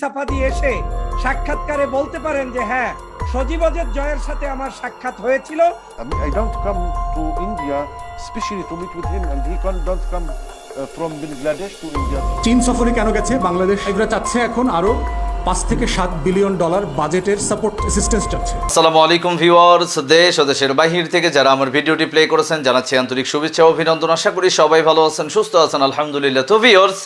Safadi এসে সাক্ষাৎকারে বলতে পারেন যে হ্যাঁ সজীবজের জয়ের সাথে আমার সাক্ষাৎ হয়েছিল। Mean, I don't come to India specially to meet with him, and he can, don't come uh, from Bangladesh চীন সফরে কেন গেছে? বাংলাদেশ এগুলো চাচ্ছে এখন আরও পাঁচ থেকে সাত বিলিয়ন ডলার বাজেটের সাপোর্ট অ্যাসিস্ট্যান্স চাচ্ছে। আসসালামু আলাইকুম ভিউয়ার্স দেশ ও দেশের বাহির থেকে যারা আমার ভিডিওটি প্লে করেছেন জানাচ্ছি আন্তরিক শুভেচ্ছা অভিনন্দন। আশা করি সবাই ভালো আছেন সুস্থ আছেন আলহামদুলিল্লাহ। তো ভিউয়ার্স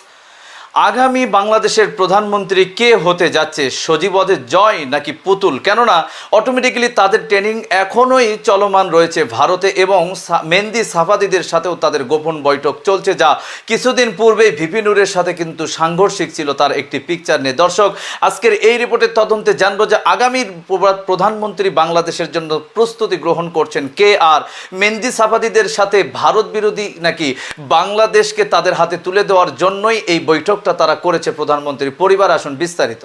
আগামী বাংলাদেশের প্রধানমন্ত্রী কে হতে যাচ্ছে? সজীবদের জয় নাকি পুতুল? কেননা অটোমেটিক্যালি তাদের ট্রেনিং এখনোই চলমান রয়েছে ভারতে এবং মেহেন্দি সাফাদিদের সাথেও তাদের গোপন বৈঠক চলছে যা কিছুদিন পূর্বেই ভিপিনুরের সাথে কিন্তু সাংঘর্ষিক ছিল তার একটি পিকচার নিয়ে। দর্শক, আজকের এই রিপোর্টের তদন্তে জানব যে আগামীর প্রধানমন্ত্রী বাংলাদেশের জন্য প্রস্তুতি গ্রহণ করছেন কে আর? মেহেন্দি সাফাদিদের সাথে ভারত বিরোধী নাকি বাংলাদেশকে তাদের হাতে তুলে দেওয়ার জন্যই এই বৈঠকটা তারা করেছে প্রধানমন্ত্রীর পরিবার আসুন বিস্তারিত।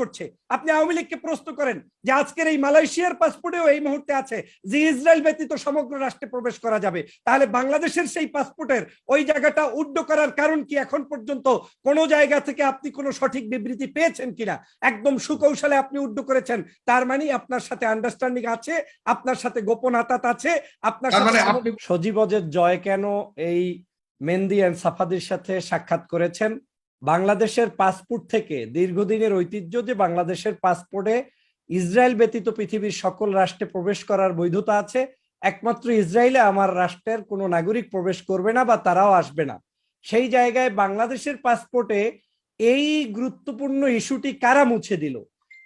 করছে? আপনি আওয়ামী লীগকে প্রশ্ন করেন যে আজকের এই মালয়েশিয়ার পাসপোর্টেও এই মুহূর্তে আছে যে ইসরায়েল ব্যতীত সমগ্র রাষ্ট্রে প্রবেশ করা যাবে। তাহলে বাংলাদেশের সেই পাসপোর্টের ওই জায়গাটা উড্ড করার কারণ কি এখন পর্যন্ত? কোন জায়গা থেকে আপনি কোনো সঠিক বিবৃতি পেয়েছেন কিনা? একদম সুকৌশলে আপনি উড্ড করেছেন। তার মানে আপনার সাথে আন্ডারস্ট্যান্ডিং আছে আপনার সাথে গোপন আতাত আছে আপনার সাথে মানে সজীবজের জয় কেন এই মেহেন্দি অ্যান্ড সাফাদির সাথে সাক্ষাৎ করেছেন? বাংলাদেশের পাসপোর্ট থেকে দীর্ঘদিনের ঐতিহ্য যে বাংলাদেশের পাসপোর্টে ইসরায়েল ব্যতীত পৃথিবীর সকল রাষ্ট্রে প্রবেশ করার বৈধতা আছে, একমাত্র ইসরায়েলে আমার রাষ্ট্রের কোনো নাগরিক প্রবেশ করবে না বা তারাও আসবে না। সেই জায়গায় বাংলাদেশের পাসপোর্টে এই গুরুত্বপূর্ণ ইস্যুটি কারা মুছে দিল?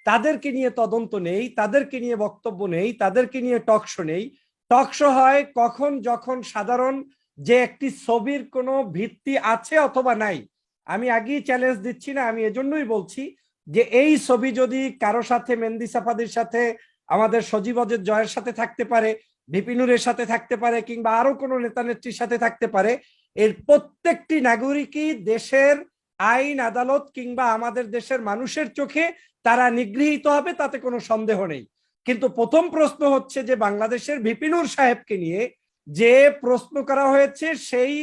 তাদেরকে নিয়ে তদন্ত নেই, তাদেরকে নিয়ে বক্তব্য নেই, তাদেরকে নিয়ে টকশো নেই। টকশো হয় কখন, যখন সাধারণ যে একটি ছবির কোনো ভিত্তি আছে অথবা নাই। আমি আগেই চ্যালেঞ্জ দিচ্ছি না, আমি এজন্যই বলছি যে এই ছবি যদি কারও সাথে, মেহেন্দি সাফাদির সাথে, আমাদের সজীবজের জয়ের সাথে থাকতে পারে বিপিনুরের সাথে থাকতে পারে, কিংবা আরও কোনো নেতা নেত্রীর সাথে থাকতে পারে, এর প্রত্যেকটি নাগরিকই দেশের আইন, আদালত কিংবা আমাদের দেশের মানুষের চোখে তারা নিগৃহীত হবে, তাতে কোনো সন্দেহ নেই। কিন্তু প্রথম প্রশ্ন হচ্ছে যে বাংলাদেশের বিপিনুর সাহেবকে নিয়ে যে প্রশ্ন করা হয়েছে, সেই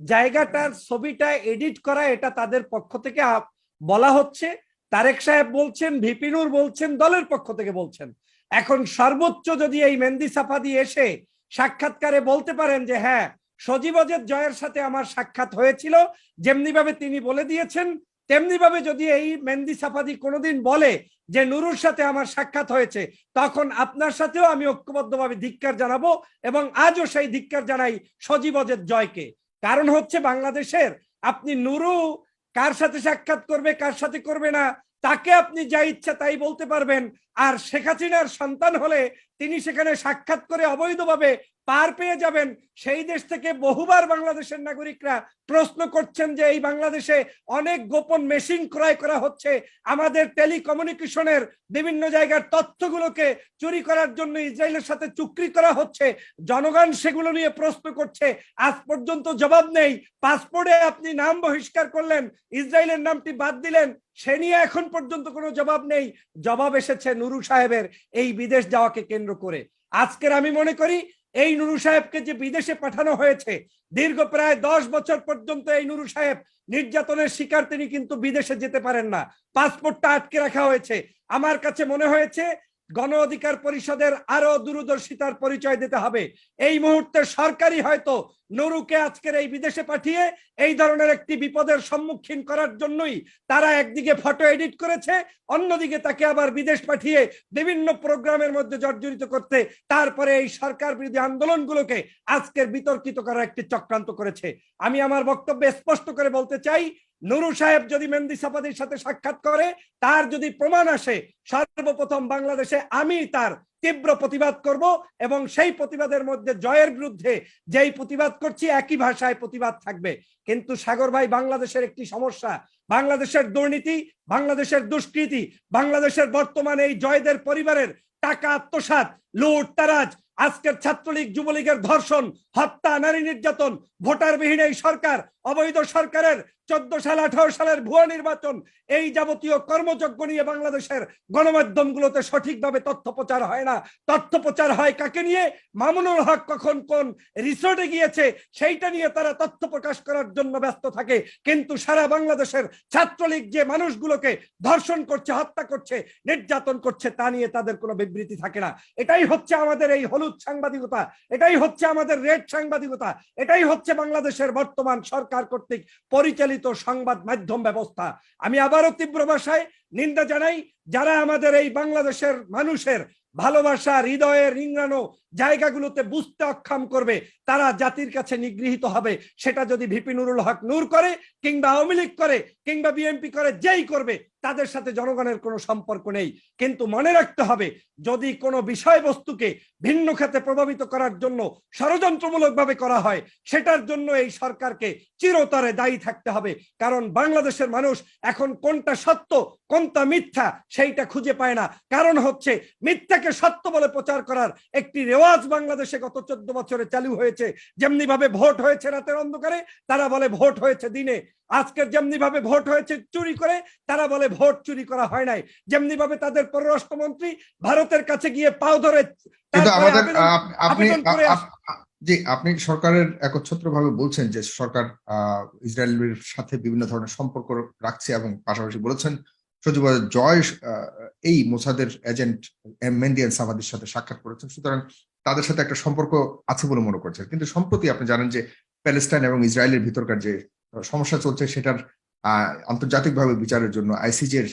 জায়গাটার ছবিটা এডিট করা, এটা তাদের পক্ষ থেকে বলা হচ্ছে। তারেক সাহেব বলছেন ভিপিনুর বলছেন, দলের পক্ষ থেকে বলছেন। এখন সর্বোচ্চ যদি এই মেহেন্দি সাফাদি এসে সাক্ষাৎকারে বলতে পারেন যে হ্যাঁ সজীবজের জয়ের সাথে আমার সাক্ষাৎ হয়েছিল যেমনি ভাবে তিনি বলে দিয়েছেন তেমনি ভাবে যদি এই মেহেন্দি সাফাদি কোনোদিন বলে যে, নুরুর সাথে আমার সাক্ষাৎ হয়েছে, তখন আপনার সাথেও আমি ঐক্যবদ্ধভাবে ধিক্কার জানাব এবং আজও সেই ধিক্কার জানাই সজীবজের জয়কে। কারণ হচ্ছে বাংলাদেশের আপনি নুরু কার সাথে সাক্ষাৎ করবে, কার সাথে করবে না, তাকে আপনি যা ইচ্ছা তাই বলতে পারবেন। আর শেখ হাসিনার সন্তান হলে তিনি সেখানে সাক্ষাৎ করে অবৈধভাবে পার পেয়ে যাবেন। সেই দেশ থেকে বহুবার বাংলাদেশের নাগরিকরা প্রশ্ন করছেন যে এই বাংলাদেশে অনেক গোপন মেশিন ক্রয় করা হচ্ছে। আমাদের টেলিকমিউনিকেশনের বিভিন্ন জায়গার তথ্যগুলোকে চুরি করার জন্য ইসরায়েলের সাথে চুক্তি করা হচ্ছে। জনগণ সেগুলো নিয়ে প্রশ্ন করছে। আজ পর্যন্ত জবাব নেই। পাসপোর্টে আপনি নাম বহিষ্কার করলেন, ইসরায়েলের নামটি বাদ দিলেন, সে নিয়ে এখন পর্যন্ত কোনো জবাব নেই। জবাব এসেছে নুরু সাহেবের এই বিদেশ যাওয়াকে কেন্দ্র করে। আজকের আমি মনে করি, এই নুরু সাহেবকে যে বিদেশে পাঠানো হয়েছে, দীর্ঘ প্রায় দশ বছর পর্যন্ত এই নুরু সাহেব নির্যাতনের শিকার তিনি কিন্তু বিদেশে যেতে পারেন না। পাসপোর্টটা আটকে রাখা হয়েছে। আমার কাছে মনে হয়েছে গণ অধিকার পরিষদের আরও দূরদর্শিতার পরিচয় দিতে হবে। এই মুহূর্তে সরকারি হয়তো নুরুকে আজকের এই বিদেশে পাঠিয়ে এই ধরনের একটি বিপদের সম্মুখীন করার জন্যই তারা একদিকে ফটো এডিট করেছে, অন্যদিকে তাকে আবার বিদেশ পাঠিয়ে বিভিন্ন প্রোগ্রামের মধ্যে জর্জরিত করতে, তারপরে এই সরকার বিরোধী আন্দোলনগুলোকে আজকের বিতর্কিত করার একটি চক্রান্ত করেছে। আমি আমার বক্তব্যে স্পষ্ট করে বলতে চাই নুরু সাহেব যদি মেহেন্দি সাফাদির সাথে সাক্ষাৎ করে, তার যদি প্রমাণ আসে, সর্বপ্রথম বাংলাদেশে আমি তার তীব্র প্রতিবাদ করব এবং সেই প্রতিবাদের মধ্যে জয়ের বিরুদ্ধে যেই প্রতিবাদ করছি, একই ভাষায় প্রতিবাদ থাকবে। কিন্তু সাগর ভাই, বাংলাদেশের একটি সমস্যা। বাংলাদেশের দুর্নীতি, বাংলাদেশের দুষ্কৃতি, বাংলাদেশের বর্তমানে এই জয়দের পরিবারের টাকা আত্মসাৎ, লুট, তারাজ, আজকের ছাত্রলীগ, যুবলীগের ধর্ষণ, হত্যা, নারী নির্যাতন, ভোটারবিহীন এই সরকার অবৈধ সরকারের চোদ্দ সাল, আঠারো সালের ভুয়া নির্বাচন, এই যাবতীয় কর্মযজ্ঞ নিয়ে বাংলাদেশের গণমাধ্যমগুলোতে সঠিকভাবে তথ্য প্রচার হয় না। তথ্য প্রচার হয় কাকে নিয়ে? মামুনুল হক কখন কোন রিসোর্টে গিয়েছে, সেইটা নিয়ে তারা তথ্য প্রকাশ করার জন্য ব্যস্ত থাকে। কিন্তু সারা বাংলাদেশের ছাত্রলীগ যে মানুষগুলোকে ধর্ষণ করছে, হত্যা করছে, নির্যাতন করছে, তা নিয়ে তাদের কোনো বিবৃতি থাকে না। এটাই হচ্ছে আমাদের এই হলুদ সাংবাদিকতা, এটাই হচ্ছে আমাদের রেড সাংবাদিকতা, এটাই হচ্ছে বাংলাদেশের বর্তমান সরকার। কর্তৃক পরিচালিত সংবাদ মাধ্যম ব্যবস্থা। আমি আবারও তীব্র ভাষায় নিন্দা জানাই যারা আমাদের এই বাংলাদেশের মানুষের ভালোবাসা, হৃদয়ের রিংড়ানো জায়গাগুলোতে বুঝতে অক্ষম করবে, তারা জাতির কাছে নিগৃহীত হবে, সেটা যদি ভিপি নুরুল হক নূর করে কিংবা আওয়ামী লীগ করে কিংবা বিএনপি করে, যেই করবে, তাদের সাথে জনগণের কোনো সম্পর্ক নেই। কিন্তু মনে রাখতে হবে, যদি কোনো বিষয়বস্তুকে ভিন্ন খাতে প্রভাবিত করার জন্য ষড়যন্ত্রমূলকভাবে করা হয়, সেটার জন্য এই সরকারকে চিরতরে দায়ী থাকতে হবে। কারণ বাংলাদেশের মানুষ এখন কোনটা সত্য কোনটা মিথ্যা সেইটা খুঁজে পায় না। কারণ হচ্ছে মিথ্যাকে সত্য বলে প্রচার করার একটি রেওয়াজ বাংলাদেশে গত চোদ্দ বছরে চালু হয়েছে। যেমনি ভাবে ভোট হয়েছে রাতের অন্ধকারে তারা বলে ভোট হয়েছে দিনে। আজকের যেমনি ভাবে ভোট হয়েছে চুরি করে তারা বলে ভোট চুরি করা হয় নাই। যেমনি ভাবে তাদের পররাষ্ট্রমন্ত্রী ভারতের কাছে গিয়ে পাও ধরে জি আপনি সরকারের একচ্ছত্র ভাবে বলছেন যে সরকার আহ, ইসরায়েলের সাথে বিভিন্ন ধরনের সম্পর্ক রাখছে এবং পাশাপাশি বলেছেন সজীব জয় এই মোসাদের এজেন্ট মেন্ডিয়ান সামাদের সাথে সাক্ষাৎ করেছেন। সুতরাং তাদের সাথে একটা সম্পর্ক আছে বলে মনে করছেন। কিন্তু সম্প্রতি আপনি জানেন যে প্যালেস্টাইন এবং ইসরায়েলের ভিতরকার যে সমস্যা চলছে সেটার আন্তর্জাতিকভাবে বিচারের জন্য আইসিজের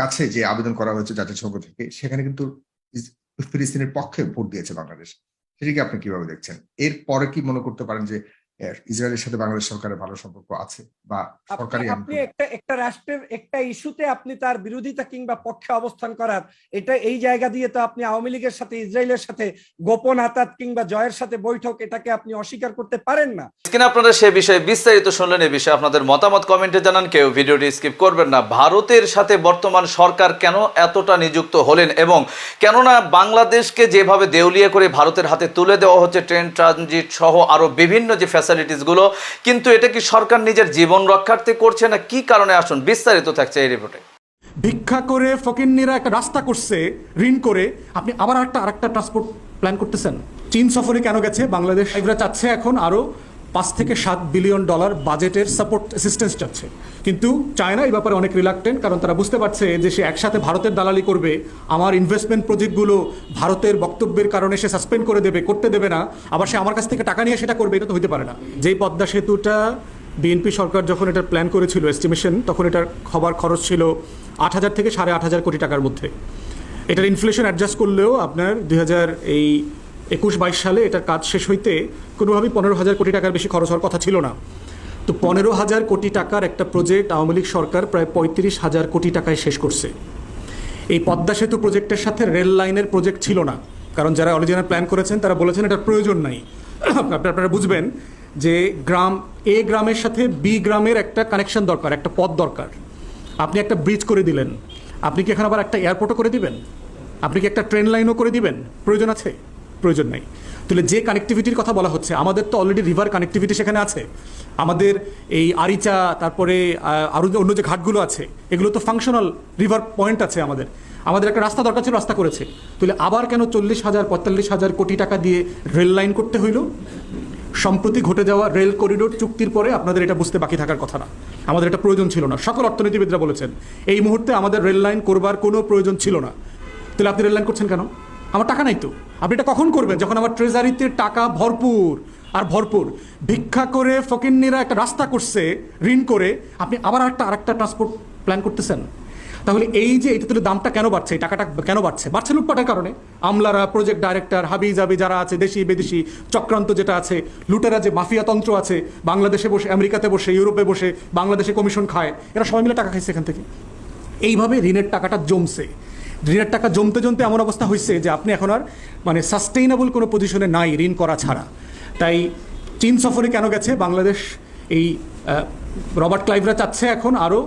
কাছে যে আবেদন করা হয়েছে জাতিসংঘ থেকে, সেখানে কিন্তু ফিলিস্তিনের পক্ষে ভোট দিয়েছে বাংলাদেশ। সেটিকে আপনি কীভাবে দেখছেন? এর পরে কি মনে করতে পারেন যে ইসরায়েলের সাথে বাংলাদেশ সরকারের ভালো সম্পর্ক আছে বা সরকারি আপনি একটা একটা রাষ্ট্রের একটা ইস্যুতে আপনি তার বিরোধিতা কিংবা পক্ষে অবস্থান করার এটা এই জায়গা দিয়ে তো আপনি আওয়ামী লীগের সাথে ইসরায়েলের সাথে গোপন আতাত কিংবা জয়ের সাথে বৈঠক এটাকে আপনি অস্বীকার করতে পারেন না। স্ক্রিনে আপনারা সে বিষয়ে বিস্তারিত শুনলেন এই বিষয়ে আপনাদের মতামত কমেন্টে জানান। কেউ ভিডিওটি স্কিপ করবেন না। ভারতের সাথে বর্তমান সরকার কেন এতটা নিযুক্ত হলেন এবং কেননা বাংলাদেশকে যেভাবে দেউলিয়া করে ভারতের হাতে তুলে দেওয়া হচ্ছে ট্রেন ট্রানজিট সহ আরও বিভিন্ন যে ফ্যাসিলিটিসগুলো কিন্তু এটা কি সরকার নিজের জীবন রক্ষার্থে করছে না কি কারণে? আসুন বিস্তারিত থাকছে এই রিপোর্টে ভিক্ষা করে ফকিন্নিরা একটা রাস্তা করছে, ঋণ করে। আপনি আবার একটা, আরেকটা ট্রান্সপোর্ট প্ল্যান করতেছেন। চীন সফরে কেন গেছে? বাংলাদেশ এগুলো চাচ্ছে এখন আরও পাঁচ থেকে সাত বিলিয়ন ডলার বাজেটের সাপোর্ট অ্যাসিস্ট্যান্স চাচ্ছে। কিন্তু চায়না এই ব্যাপারে অনেক রিলাক্টেন্ট কারণ তারা বুঝতে পারছে যে সে একসাথে ভারতের দালালি করবে, আমার ইনভেস্টমেন্ট প্রজেক্টগুলো ভারতের বক্তব্যের কারণে সে সাসপেন্ড করে দেবে, করতে দেবে না, আবার সে আমার কাছ থেকে টাকা নিয়ে সেটা করবে, এটা তো হতে পারে না। যেই পদ্মা সেতুটা বিএনপি সরকার যখন এটার প্ল্যান করেছিল এস্টিমেশন তখন এটার হবার খরচ ছিল আট হাজার থেকে সাড়ে আট হাজার কোটি টাকার মধ্যে। এটার ইনফ্লেশন অ্যাডজাস্ট করলেও আপনার দুই হাজার এই একুশ বাইশ সালে এটার কাজ শেষ হইতে কোনোভাবেই পনেরো হাজার কোটি টাকার বেশি খরচ হওয়ার কথা ছিল না। তো পনেরো হাজার কোটি টাকার একটা প্রজেক্ট আওয়ামী লীগ সরকার প্রায় পঁয়ত্রিশ হাজার কোটি টাকায় শেষ করছে। এই পদ্মা সেতু প্রজেক্টের সাথে রেল লাইনের প্রজেক্ট ছিল না। কারণ যারা অরিজিনাল প্ল্যান করেছেন, তারা বলেছেন এটার প্রয়োজন নাই। আপনারা আপনারা বুঝবেন যে গ্রাম, এ গ্রামের সাথে বি গ্রামের একটা কানেকশন দরকার, একটা পথ দরকার। আপনি একটা ব্রিজ করে দিলেন। আপনি কি এখন আবার একটা এয়ারপোর্টও করে দিবেন? আপনি কি একটা ট্রেন লাইনও করে দিবেন? প্রয়োজন আছে? প্রয়োজন নাই। তাহলে যে কানেক্টিভিটির কথা বলা হচ্ছে, আমাদের তো অলরেডি রিভার কানেক্টিভিটি সেখানে আছে। আমাদের এই আরিচা, তারপরে আরও যে অন্য যে ঘাটগুলো আছে, এগুলো তো ফাংশনাল রিভার পয়েন্ট আছে আমাদের। আমাদের একটা রাস্তা দরকার ছিল, রাস্তা করেছে। তাহলে আবার কেন চল্লিশ হাজার, পঁয়তাল্লিশ হাজার কোটি টাকা দিয়ে রেল লাইন করতে হইল? সম্প্রতি ঘটে যাওয়া রেল করিডোর চুক্তির পরে আপনাদের এটা বুঝতে বাকি থাকার কথা না। আমাদের এটা প্রয়োজন ছিল না। সকল অর্থনীতিবিদরা বলেছেন, এই মুহূর্তে আমাদের রেল লাইন করবার কোনো প্রয়োজন ছিল না। তাহলে আপনি রেল লাইন করছেন কেন? আমার টাকা নাই তো। আপনি এটা কখন করবেন? যখন আমার ট্রেজারিতে টাকা ভরপুর, আর ভরপুর। ভিক্ষা করে ফকিন্নিরা একটা রাস্তা করছে, ঋণ করে, আপনি আবার একটা আরেকটা ট্রান্সপোর্ট প্ল্যান করতেছেন। তাহলে এই যে এটা তাহলে দামটা কেন বাড়ছে? টাকাটা কেন বাড়ছে? বাড়ছে লুটপাটের কারণে। আমলারা প্রজেক্ট ডাইরেক্টর হাবি জাবি যারা আছে, দেশি, বিদেশি, চক্রান্ত যেটা আছে, লুটেরা যে মাফিয়া তন্ত্র আছে, বাংলাদেশে বসে, আমেরিকাতে বসে, ইউরোপে বসে, বাংলাদেশে কমিশন খায়, এরা সবাই মিলে টাকা খাইছে এখান থেকে। এইভাবে ঋণের টাকাটা জমছে। ঋণের টাকা জমতে জমতে এমন অবস্থা হয়েছে যে আপনি এখন আর মানে সাস্টেইনেবল কোনো পজিশনে নাই ঋণ করা ছাড়া। তাই চীন সফরে কেন গেছে? বাংলাদেশ এই রবার্ট ক্লাইভরা চাচ্ছে এখন আরও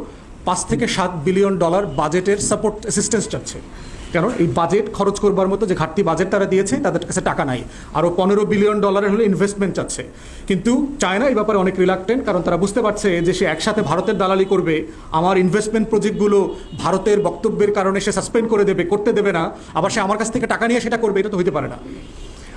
পাঁচ থেকে সাত বিলিয়ন ডলার বাজেটের সাপোর্ট অ্যাসিস্ট্যান্স চাচ্ছে। কেন এই বাজেট খরচ করবার মতো যে ঘাটতি বাজেট তারা দিয়েছে, তাদের কাছে টাকা নাই। আরও পনেরো বিলিয়ন ডলারের হলে ইনভেস্টমেন্ট চাচ্ছে। কিন্তু চায়না এই ব্যাপারে অনেক রিলাক্টেন্ট কারণ তারা বুঝতে পারছে যে সে একসাথে ভারতের দালালি করবে, আমার ইনভেস্টমেন্ট প্রজেক্টগুলো ভারতের বক্তব্যের কারণে সে সাসপেন্ড করে দেবে, করতে দেবে না, আবার সে আমার কাছ থেকে টাকা নিয়ে সেটা করবে, এটা তো হইতে পারে না।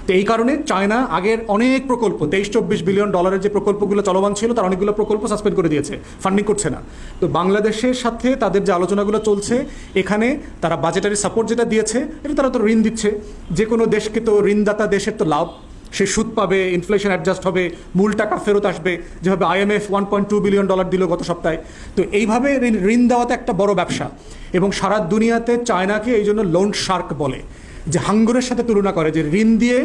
তো এই কারণে চায়না আগের অনেক প্রকল্প তেইশ চব্বিশ বিলিয়ন ডলারের যে প্রকল্পগুলো চলমান ছিল, তার অনেকগুলো প্রকল্প সাসপেন্ড করে দিয়েছে ফান্ডিং করছে না। তো বাংলাদেশের সাথে তাদের যে আলোচনাগুলো চলছে, এখানে তারা বাজেটারি সাপোর্ট যেটা দিয়েছে, এটা তারা তো ঋণ দিচ্ছে। যে কোনো দেশকে তো ঋণদাতা দেশের তো লাভ। সে সুদ পাবে ইনফ্লেশন অ্যাডজাস্ট হবে, মূল টাকা ফেরত আসবে, যেভাবে IMF one point two billion dollar দিল গত সপ্তাহে। তো এইভাবে ঋণ- দেওয়াতে একটা বড় ব্যবসা। এবং সারা দুনিয়াতে চায়নাকে এই জন্য লোন শার্ক বলে। যে হাঙ্গরের সাথে তুলনা করে, যে ঋণ দিয়ে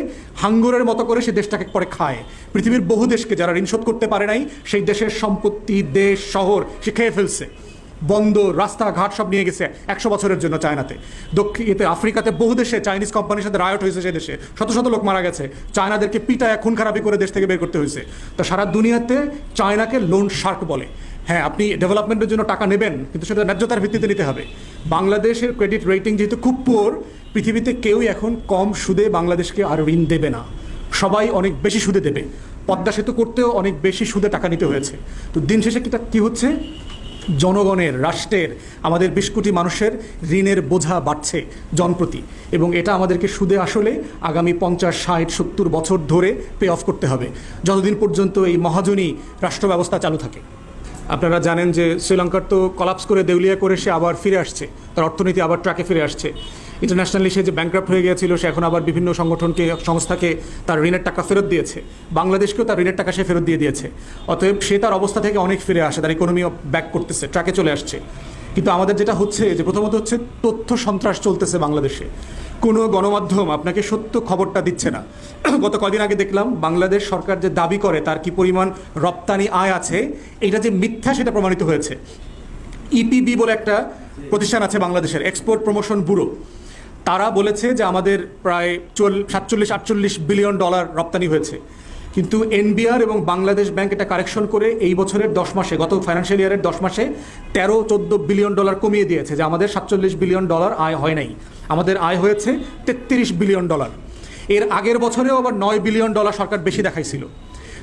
হাঙ্গরের মতো করে সে দেশটাকে পরে খায়। পৃথিবীর বহু দেশকে যারা ঋণ শোধ করতে পারে নাই, সেই দেশের সম্পত্তি, দেশ, শহর, সে খেয়ে ফেলছে। বন্দর, রাস্তাঘাট সব নিয়ে গেছে একশো বছরের জন্য চায়নাতে। দক্ষিণ এতে আফ্রিকাতে বহু দেশে চাইনিজ কোম্পানির সাথে রায়ট হয়েছে সেই দেশে। শত শত লোক মারা গেছে। চায়নাদেরকে পিটায় খুন খারাপি করে দেশ থেকে বের করতে হয়েছে। তো সারা দুনিয়াতে চায়নাকে লোন শার্ক বলে। হ্যাঁ আপনি ডেভেলপমেন্টের জন্য টাকা নেবেন, কিন্তু সেটা ন্যায্যতার ভিত্তিতে নিতে হবে। বাংলাদেশের ক্রেডিট রেটিং যেহেতু খুব পোর পৃথিবীতে কেউই এখন কম সুদে বাংলাদেশকে আর ঋণ দেবে না। সবাই অনেক বেশি সুদে দেবে। পদ্মা সেতু করতেও অনেক বেশি সুদে টাকা নিতে হয়েছে। তো দিন শেষে কিটা কী হচ্ছে? জনগণের, রাষ্ট্রের, আমাদের বিশ কোটি মানুষের ঋণের বোঝা বাড়ছে জনপ্রতি। এবং এটা আমাদেরকে সুদে আসলে আগামী পঞ্চাশ, ষাট, সত্তর বছর ধরে পে অফ করতে হবে। যতদিন পর্যন্ত এই মহাজনী রাষ্ট্র ব্যবস্থা চালু থাকে। আপনারা জানেন যে শ্রীলঙ্কার তো কলাপস করে দেউলিয়া করে সে আবার ফিরে আসছে। তার অর্থনীতি আবার ট্র্যাকে ফিরে আসছে। ইন্টারন্যাশনালি সে যে ব্যাংক্রাফ্ট হয়ে গিয়েছিল, সে এখন আবার বিভিন্ন সংগঠনকে, সংস্থাকে তার ঋণের টাকা ফেরত দিয়েছে। বাংলাদেশকেও তার ঋণের টাকা সে ফেরত দিয়ে দিয়েছে। অতএব সে তার অবস্থা থেকে অনেক ফিরে আসে, তার ইকোনমিও ব্যাক করতেছে ট্র্যাকে চলে আসছে। কিন্তু আমাদের যেটা হচ্ছে, যে প্রথমত হচ্ছে তথ্য সন্ত্রাস চলতেছে বাংলাদেশে। কোনো গণমাধ্যম আপনাকে সত্য খবরটা দিচ্ছে না। গত কদিন আগে দেখলাম বাংলাদেশ সরকার যে দাবি করে তার কি পরিমাণ রপ্তানি আয় আছে, এটা যে মিথ্যা সেটা প্রমাণিত হয়েছে। ইপিবি বলে একটা প্রতিষ্ঠান আছে বাংলাদেশের এক্সপোর্ট প্রমোশন ব্যুরো তারা বলেছে যে আমাদের প্রায় চল, সাতচল্লিশ, আটচল্লিশ বিলিয়ন ডলার রপ্তানি হয়েছে। কিন্তু এনবিআর এবং বাংলাদেশ ব্যাংক এটা কারেকশন করে এই বছরের দশ মাসে, গত ফাইন্যান্সিয়াল ইয়ারের দশ মাসে তেরো, চোদ্দ বিলিয়ন ডলার কমিয়ে দিয়েছে, যে আমাদের সাতচল্লিশ বিলিয়ন ডলার আয় হয় নাই। আমাদের আয় হয়েছে তেত্রিশ বিলিয়ন ডলার। এর আগের বছরেও আবার নয় বিলিয়ন ডলার সরকার বেশি দেখাইছিল।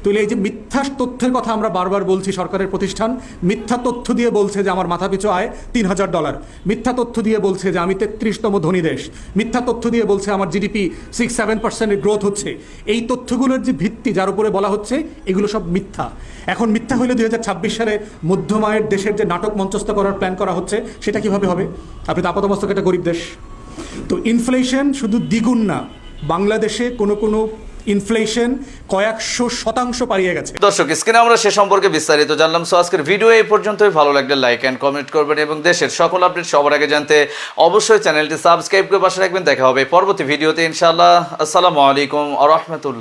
তাহলে এই যে মিথ্যা তথ্যের কথা আমরা বারবার বলছি সরকারের প্রতিষ্ঠান, মিথ্যা তথ্য দিয়ে বলছে যে আমার মাথাপিছু আয় তিন হাজার ডলার। মিথ্যা তথ্য দিয়ে বলছে যে আমি তেত্রিশতম ধনী দেশ। মিথ্যা তথ্য দিয়ে বলছে আমার জিডিপি সিক্স সেভেন পার্সেন্টের গ্রোথ হচ্ছে। এই তথ্যগুলোর যে ভিত্তি যার উপরে বলা হচ্ছে, এগুলো সব মিথ্যা। এখন মিথ্যা হলে দুই হাজার ছাব্বিশ সালে মধ্যমায়ের দেশের যে নাটক মঞ্চস্থ করার প্ল্যান করা হচ্ছে, সেটা কীভাবে হবে? আপনি তো আপাতমস্তক একটা গরিব দেশ। তো ইনফ্লেশন শুধু দ্বিগুণ না, বাংলাদেশে কোনো কোনো ইনফ্লেশন কয়েকশো শতাংশ পারিয়ে গেছে। দর্শক, স্ক্রিনে আমরা সে সম্পর্কে বিস্তারিত জানলাম। সো আজকের ভিডিও এই পর্যন্তই। ভালো লাগলে লাইক অ্যান্ড কমেন্ট করবেন এবং দেশের সকল আপডেট সবার আগে জানতে অবশ্যই চ্যানেলটি সাবস্ক্রাইব করে পাশে রাখবেন। দেখা হবে পরবর্তী ভিডিওতে ইনশাআল্লাহ। আসসালামু আলাইকুম আ রহমতুল্লাহ।